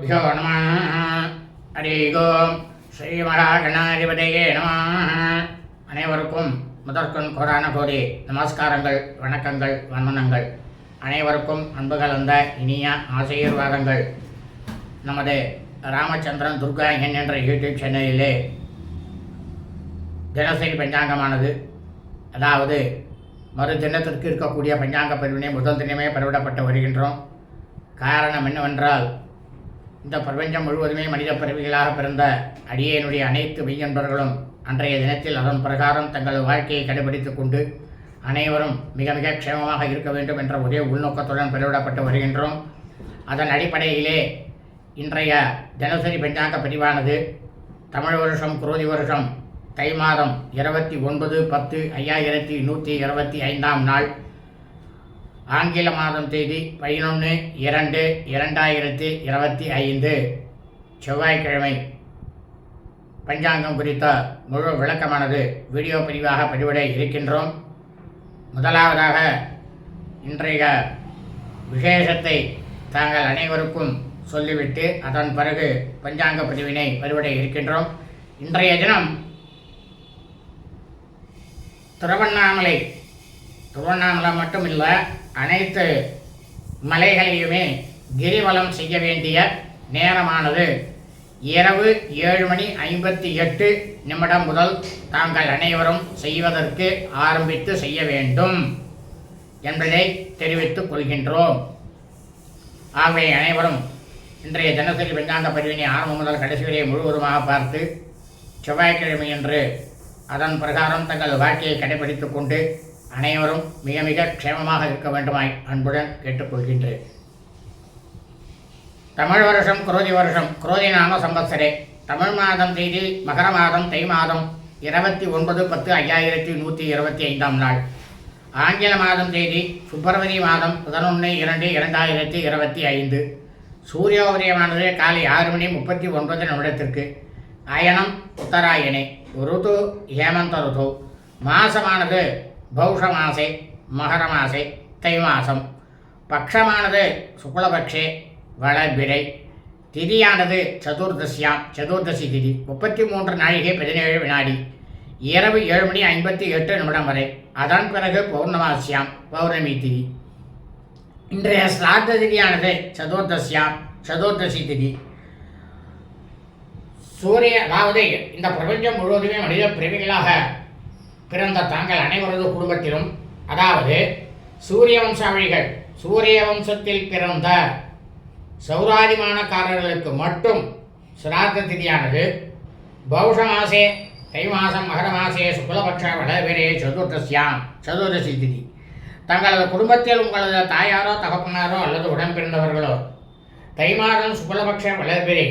யோ நம ஹரி ஓம் ஸ்ரீமராகணாதிபதியே நம. அனைவருக்கும் முதற்கண் கோரான கோடி நமஸ்காரங்கள் வணக்கங்கள் வந்தனங்கள். அனைவருக்கும் அன்பு கலந்த இனிய ஆசீர்வாதங்கள். நமது ராமச்சந்திரன் துர்கா என் என்ற யூடியூப் சேனலிலே தினசரி பஞ்சாங்கமானது. அதாவது மறு தினத்திற்கு இருக்கக்கூடிய பஞ்சாங்க பிரிவினை முதல் தினமே பெறவிடப்பட்டு வருகின்றோம். காரணம் என்னவென்றால் இந்த பிரபஞ்சம் முழுவதுமே மனித பிறவிகளாக பிறந்த அடியேனுடைய அனைத்து மெய்யன்பர்களும் அன்றைய தினத்தில் அதன் பிரகாரம் தங்கள் வாழ்க்கையை கடைபிடித்துக் கொண்டு அனைவரும் மிக மிக க்ஷேமமாக இருக்க வேண்டும் என்ற ஒரே உள்நோக்கத்துடன் பெருவிடப்பட்டு வருகின்றோம். அதன் அடிப்படையிலே இன்றைய தினசரி பஞ்சாங்க பதிவானது தமிழ் வருஷம் குரோதி வருஷம் தை மாதம் இருபத்தி ஒன்பது பத்து ஐயாயிரத்தி நூற்றி இருபத்தி ஐந்தாம் நாள் ஆங்கில மாதம் தேதி பதினொன்று இரண்டு இரண்டாயிரத்தி இருபத்தி ஐந்து. செவ்வாய்க்கிழமை பஞ்சாங்கம் குறித்த முழு விளக்கமானது வீடியோ பதிவாக பதிவிட இருக்கின்றோம். முதலாவதாக இன்றைய விசேஷத்தை தாங்கள் அனைவருக்கும் சொல்லிவிட்டு அதன் பிறகு பஞ்சாங்க பதிவினை பதிவிட இருக்கின்றோம். இன்றைய தினம் திருவண்ணாமலை திருவண்ணாமலை மட்டும் இல்லை அனைத்து மலைகளையுமே கிரிவலம் செய்ய வேண்டிய நேரமானது. இரவு ஏழு மணி ஐம்பத்தி எட்டு நிமிடம் முதல் தாங்கள் அனைவரும் செய்வதற்கு ஆரம்பித்து செய்ய வேண்டும் என்பதை தெரிவித்துக் கொள்கின்றோம். ஆகவே அனைவரும் இன்றைய தினசரி பஞ்சாங்க பதிவினை ஆரம்பம் முதல் கடைசி வரை முழுவதுமாக பார்த்து செவ்வாய்க்கிழமையன்று அதன் பிரகாரம் தங்கள் வாழ்க்கையை கடைபிடித்துக் கொண்டு அனைவரும் மிக மிக க்ஷேமமாக இருக்க வேண்டுமாய் அன்புடன் கேட்டுக்கொள்கின்றேன். தமிழ் வருஷம் குரோதி வருஷம் குரோதி நாம சம்பத்சரே. தமிழ் மாதம் தேதி மகர மாதம் தை மாதம் இருபத்தி ஒன்பது பத்து ஐயாயிரத்தி நூற்றி இருபத்தி ஐந்தாம் நாள். ஆங்கில மாதம் தேதி பிப்ரவரி மாதம் பதினொன்று இரண்டு இரண்டாயிரத்தி இருபத்தி ஐந்து. சூரியோதயமானது காலை ஆறு மணி முப்பத்தி ஒன்பது நிமிடத்திற்கு. அயனம் உத்தராயணே ருது ஹேமந்த ருது. மாசமானது பௌஷமாசே மகரமாசே மகர தை மாசம் பக்ஷமானது சுக்லபக்ஷே வளபிரை திதியானது சதுர்தசியாம் சதுர்தசி திதி. முப்பத்தி மூன்று நாழிகை பதினேழு வினாடி. இரவு ஏழு மணி ஐம்பத்தி எட்டு நிமிடம் வரை. அதன் பிறகு பௌர்ணமாசியாம் பௌர்ணமி திதி. இன்றைய ஸ்ராத்த திதியானது சதுர்தசியாம் சதுர்தசி திதி. சூரிய அதாவது இந்த பிரபஞ்சம் முழுவதுமே மனித பிரிவிகளாக பிறந்த தாங்கள் அனைவரது குடும்பத்திலும் அதாவது சூரிய வம்சாவளிகள் சூரிய வம்சத்தில் பிறந்த சௌராதிமானக்காரர்களுக்கு மட்டும் சிராத்த திதியானது. பௌஷ மாசே தை மாதம் மகர மாசே சுக்லபக்ஷ வளவிரே சதுர்தசியாம் சதுர்தசி திதி. தங்களது குடும்பத்தில் உங்களது தாயாரோ தகப்பனாரோ அல்லது உடன்பிறந்தவர்களோ தை மாதம் சுக்லபக்ஷ வளர்பிரே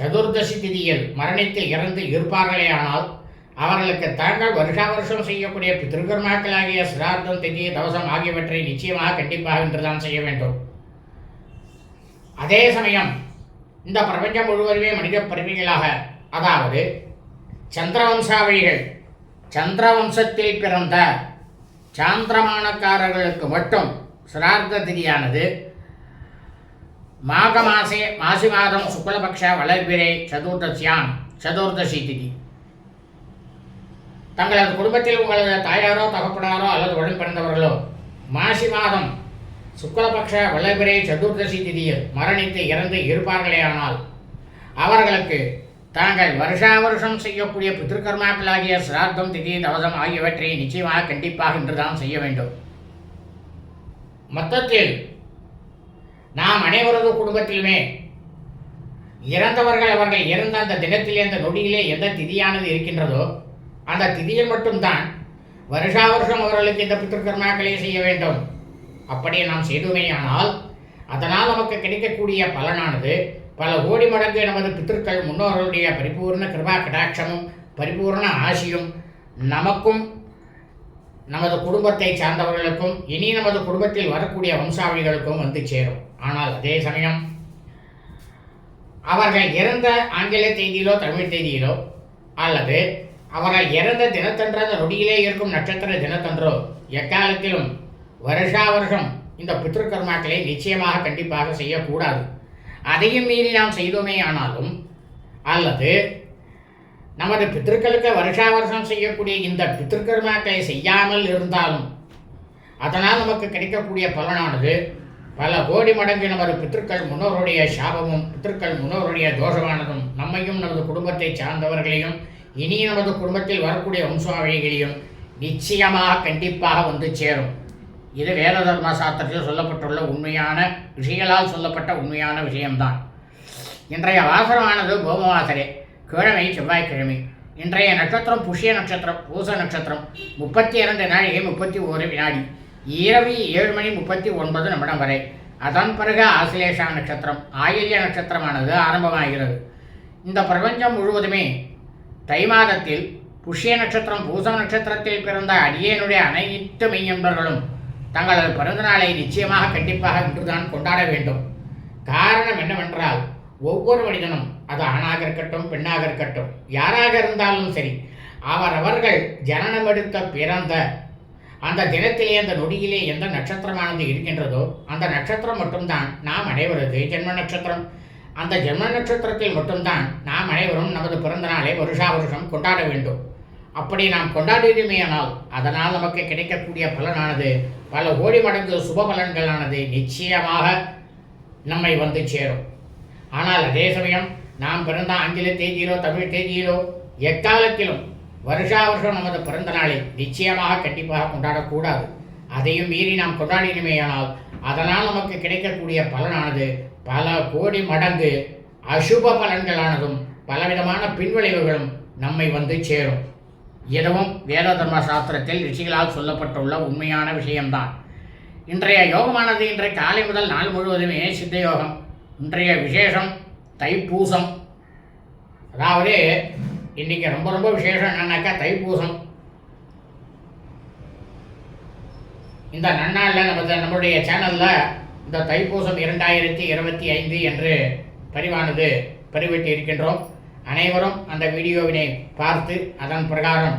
சதுர்தசி திதியில் மரணித்து இறந்து இருப்பார்களேயானால் அவர்களுக்கு தாங்கள் வருஷா வருஷம் செய்யக்கூடிய பித்திருக்கர்மாக்களாகிய சிரார்த்தம் திதி தவசம் ஆகியவற்றை நிச்சயமாக கண்டிப்பாக இன்றுதான் செய்ய வேண்டும். அதே சமயம் இந்த பிரபஞ்சம் முழுவதுமே மனித பிறவிகளாக அதாவது சந்திரவம்சாவளிகள் சந்திரவம்சத்தில் பிறந்த சாந்திரமானக்காரர்களுக்கு மட்டும் சிரார்த்த திதியானது மாக மாசே மாசி மாதம் சுக்லபக்ஷ வளர்பிரை சதுர்தசியாம் சதுர்தசி திதி. தங்களது குடும்பத்தில் உங்களது தாயாரோ தகப்பனாரோ அல்லது உடன் பிறந்தவர்களோ மாசி மாதம் சுக்லபக்ஷ வளர்பிறை சதுர்தசி திதியில் மரணித்து இறந்து இருப்பார்களேயானால் அவர்களுக்கு தாங்கள் வருஷா வருஷம் செய்யக்கூடிய பித்திருக்கர்மாக்களாகிய சிராத்தம் திதி தவசம் ஆகியவற்றை நிச்சயமாக கண்டிப்பாக இன்றுதான் செய்ய வேண்டும். மொத்தத்தில் நாம் அனைவரது குடும்பத்திலுமே இறந்தவர்கள் அவர்கள் இறந்த அந்த தினத்திலே அந்த நொடியிலே எந்த திதியானது இருக்கின்றதோ அந்த திதியில் மட்டும்தான் வருஷா வருஷம் அவர்களுக்கு இந்த பித்திருக்கர்மாக்களை செய்ய வேண்டும். அப்படி நாம் செய்துமேயானால் அதனால் நமக்கு கிடைக்கக்கூடிய பலனானது பல கோடி மடங்கு நமது பித்திருக்கள் முன்னோர்களுடைய பரிபூர்ண கிருபா கடாட்சமும் பரிபூர்ண ஆசியும் நமக்கும் நமது குடும்பத்தை சார்ந்தவர்களுக்கும் இனி நமது குடும்பத்தில் வரக்கூடிய வம்சாவளிகளுக்கும் வந்து சேரும். ஆனால் அதே சமயம் அவர்கள் இறந்த ஆங்கில செய்தியிலோ தமிழ் செய்தியிலோ அல்லது அவர்கள் இறந்த தினத்தன்று அந்த நொடியிலே இருக்கும் நட்சத்திர தினத்தன்றோ. எக்காலத்திலும் வருஷா வருஷம் இந்த பித்ருக்கர்மாக்களை நிச்சயமாக கண்டிப்பாக செய்யக்கூடாது. அதையும் மீறி நாம் செய்தோமே ஆனாலும் அல்லது நமது பித்திருக்களுக்கு வருஷா வருஷம் செய்யக்கூடிய இந்த பித்திருக்கர்மாக்களை செய்யாமல் இருந்தாலும் அதனால் நமக்கு கிடைக்கக்கூடிய பலனானது பல கோடி மடங்கு நமது பித்திருக்கள் முன்னோருடைய சாபமும் பித்திருக்கள் முன்னோருடைய தோஷமானதும் நம்மையும் நமது குடும்பத்தை சார்ந்தவர்களையும் இனி நமது குடும்பத்தில் வரக்கூடிய வம்சாவழிகளையும் நிச்சயமாக கண்டிப்பாக வந்து சேரும். இது வேத தர்ம சாஸ்திரத்தில் சொல்லப்பட்டுள்ள உண்மையான விஷயங்களால் சொல்லப்பட்ட உண்மையான விஷயம்தான். இன்றைய வாசனமானது கோமவாசரே கிழமை செவ்வாய்க்கிழமை. இன்றைய நட்சத்திரம் புஷ்ய நட்சத்திரம் பூச நட்சத்திரம் முப்பத்தி இரண்டு நாழிகை முப்பத்தி ஒரு வினாடி. இரவு ஏழு மணி முப்பத்தி ஒன்பது நிமிடம் வரை. அதன் பிறகு ஆசிலேஷா நட்சத்திரம் ஆயில்ய நட்சத்திரமானது ஆரம்பமாகிறது. இந்த பிரபஞ்சம் முழுவதுமே தை மாதத்தில் புஷ்ய நட்சத்திரம் பூசம் நட்சத்திரத்தில் பிறந்த அடியேனுடைய அனைத்து மெய்யன்பர்களும் தங்களது பிறந்தநாளை நிச்சயமாக கண்டிப்பாக இன்றுதான் கொண்டாட வேண்டும். காரணம் என்னவென்றால் ஒவ்வொரு மனிதனும் அது ஆணாக இருக்கட்டும் பெண்ணாக இருக்கட்டும் யாராக இருந்தாலும் சரி அவரவர்கள் ஜனனம் எடுத்த பிறந்த அந்த தினத்திலே அந்த நொடியிலே எந்த நட்சத்திரமானது இருக்கின்றதோ அந்த நட்சத்திரம் மட்டும்தான். நாம் அனைவரது ஜென்ம நட்சத்திரம் அந்த ஜென்ம நட்சத்திரத்தில் மட்டும்தான் நாம் அனைவரும் நமது பிறந்த நாளை வருஷா வருஷம் கொண்டாட வேண்டும். அப்படி நாம் கொண்டாடிடுமேயானால் அதனால் நமக்கு கிடைக்கக்கூடிய பலனானது பல கோடி மடங்கு சுப பலன்களானது நிச்சயமாக நம்மை வந்து சேரும். ஆனால் அதே சமயம் நாம் பிறந்த ஆங்கில தேதியிலோ தமிழ் தேதியிலோ எக்காலத்திலும் வருஷா வருஷம் நமது பிறந்த நாளை நிச்சயமாக கண்டிப்பாக கொண்டாடக்கூடாது. அதையும் மீறி நாம் கொண்டாடினுமேயானால் அதனால் நமக்கு கிடைக்கக்கூடிய பலனானது பல கோடி மடங்கு அசுப பலன்களானதும் பலவிதமான பின்விளைவுகளும் நம்மை வந்து சேரும். இதுவும் வேத தர்ம சாஸ்திரத்தில் ரிஷிகளால் சொல்லப்பட்டுள்ள உண்மையான விஷயம்தான். இன்றைய யோகமானது இன்றைய காலை முதல் நாள் முழுவதுமே சித்த யோகம் இன்றைய விசேஷம் தைப்பூசம். அதாவது இன்னைக்கு ரொம்ப ரொம்ப விசேஷம் என்னன்னாக்கா தைப்பூசம். இந்த நன்னாளில் நம்ம நம்மளுடைய சேனலில் இந்த தைப்பூசம் இரண்டாயிரத்தி இருபத்தி ஐந்து என்று பதிவானது பதிவிட்டு இருக்கின்றோம். அனைவரும் அந்த வீடியோவினை பார்த்து அதன் பிரகாரம்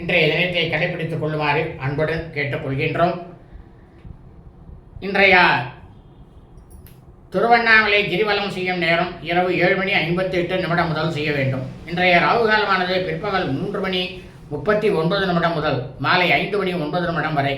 இன்றைய தினத்தை கடைபிடித்துக் கொள்ளுமாறு அன்புடன் கேட்டுக்கொள்கின்றோம். இன்றைய திருவண்ணாமலை கிரிவலம் செய்யும் நேரம் இரவு ஏழு மணி ஐம்பத்தி எட்டு நிமிடம் முதல் செய்ய வேண்டும். இன்றைய ராகு காலமானது பிற்பகல் மூன்று மணி முப்பத்தி ஒன்பது நிமிடம் முதல் மாலை ஐந்து மணி ஒன்பது நிமிடம் வரை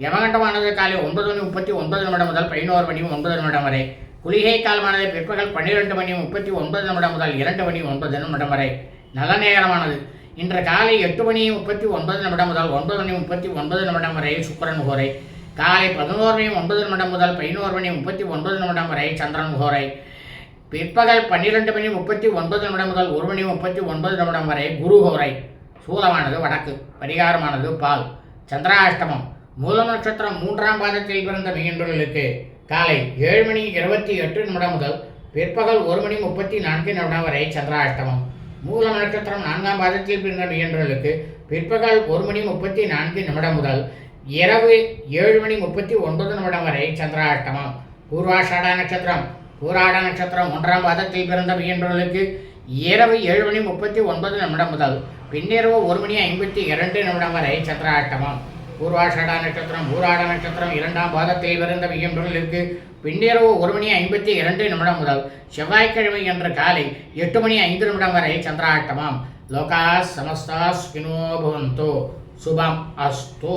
யமகண்டமானது காலை ஒன்பது மணி முப்பத்தி ஒன்பது நிமிடம் முதல் பதினோரு மணி ஒன்பது நிமிடம் வரை குளிகை காலமானது பிற்பகல் பன்னிரெண்டு மணி முப்பத்தி ஒன்பது நிமிடம் முதல் இரண்டு மணி ஒன்பது நிமிடம் வரை நல்ல நேரமானது இன்று காலை எட்டு மணி முப்பத்தி ஒன்பது நிமிடம் முதல் ஒன்பது மணி முப்பத்தி ஒன்பது நிமிடம் வரை சுக்கரன் கோரை காலை பதினோரு மணி ஒன்பது நிமிடம் முதல் பதினோரு மணி முப்பத்தி ஒன்பது நிமிடம் வரை சந்திரன் கோரை பிற்பகல் பன்னிரெண்டு மணி முப்பத்தி ஒன்பது நிமிடம் முதல் ஒரு மணி முப்பத்தி ஒன்பது நிமிடம் வரை குரு கோரை சூலமானது வடக்கு பரிகாரமானது பால் சந்திராஷ்டமம் மூல நட்சத்திரம் மூன்றாம் பாதத்தில் பிறந்த மீன்பர்களுக்கு காலை ஏழு மணி இருபத்தி எட்டு நிமிடம் முதல் பிற்பகல் ஒரு மணி முப்பத்தி நான்கு நிமிடம் வரை சந்திராஷ்டமம். மூல நட்சத்திரம் நான்காம் பாதத்தில் பிறந்த மீன்பர்களுக்கு பிற்பகல் ஒரு மணி முப்பத்தி நான்கு நிமிடம் முதல் இரவு ஏழு மணி முப்பத்தி ஒன்பது நிமிடம் வரை சந்திராஷ்டமம். பூர்வாஷாடா நட்சத்திரம். பூராட நட்சத்திரம் ஒன்றாம் பாதத்தில் பிறந்த மீன்பர்களுக்கு இரவு ஏழு மணி முப்பத்தி ஒன்பது நிமிடம் முதல் பின்னிரவு ஒரு மணி ஐம்பத்தி இரண்டு நிமிடம் வரை சந்திராஷ்டமம். பூர்வாஷாடா நட்சத்திரம் பூராட நட்சத்திரம் இரண்டாம் பாதத்தில் பிறந்த மீன்பர்களுக்கு பின்னிரவு ஒரு மணி ஐம்பத்தி இரண்டு நிமிடம் முதல் செவ்வாய்க்கிழமை என்ற காலை எட்டு மணி ஐந்து நிமிடம் வரை சந்திராட்டமாம். லோகா சமஸ்தாஸ் ஸ்பினோ பவந்தோ. சுபம் அஸ்தோ.